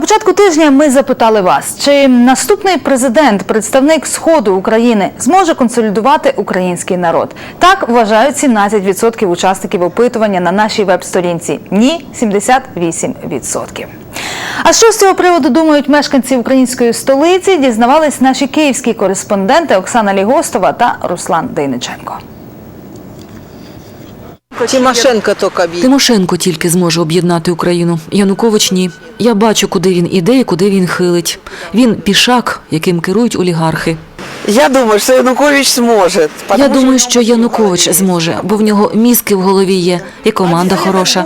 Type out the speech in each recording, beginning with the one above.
На початку тижня ми запитали вас, чи наступний президент, представник сходу України, зможе консолідувати український народ. Так вважають 17% учасників опитування на нашій веб-сторінці. Ні, 78%. А що з цього приводу думають мешканці української столиці? Дізнавались наші київські кореспонденти Оксана Лігостова та Руслан Дейниченко. Тимошенко тільки б'є. Тимошенко тільки зможе об'єднати Україну. Янукович ні. Я бачу, куди він іде і куди він хилить. Він пішак, яким керують олігархи. Я думаю, що Янукович зможе. Я думаю, що Янукович зможе, бо в нього мізки в голові є, і команда хороша.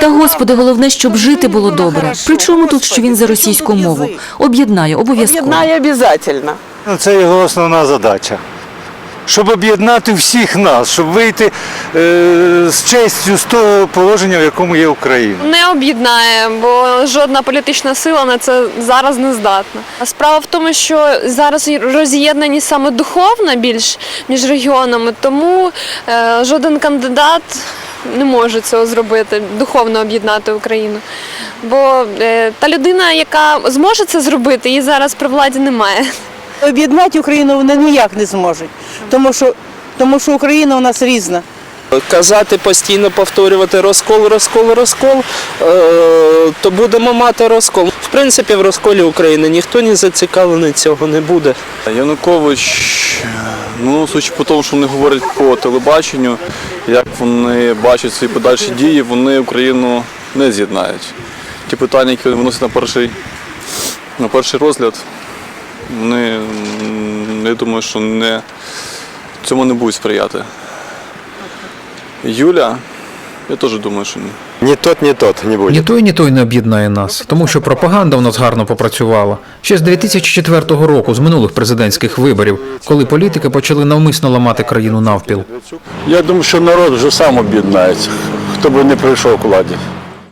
Та господи, головне, щоб жити було добре. Причому тут, що він за російську мову об'єднає обов'язково. Об'єднає обов'язково. Ну, Це його основна задача. Щоб об'єднати всіх нас, щоб вийти е, з честю з того положення, в якому є Україна. Не об'єднає, бо жодна політична сила на це зараз не здатна. А Справа в тому, що зараз роз'єднані саме духовно більш між регіонами, тому е, жоден кандидат не може цього зробити, духовно об'єднати Україну. Бо е, та людина, яка зможе це зробити, її зараз при владі немає. Об'єднати Україну вони ніяк не зможуть, тому що, тому що Україна у нас різна. казати постійно повторювати розкол, розкол, розкол, е, то будемо мати розкол. В принципі, в розколі України ніхто не зацікавлений цього не буде. Янукович, ну, судячи по тому, що вони говорять по телебаченню, як вони бачать свої подальші дії, вони Україну не з'єднають. Ті питання, які вони виносять на перший, на перший розгляд, вони, я думаю, що не, цьому не будуть сприяти. Юля, я теж думаю, що ні. Ні тот, ні тот не буде. Ні той, ні той не об'єднає нас, тому що пропаганда у нас гарно попрацювала. Ще з 2004 року, з минулих президентських виборів, коли політики почали навмисно ламати країну навпіл. Я думаю, що народ вже сам об'єднається, хто би не прийшов к владі.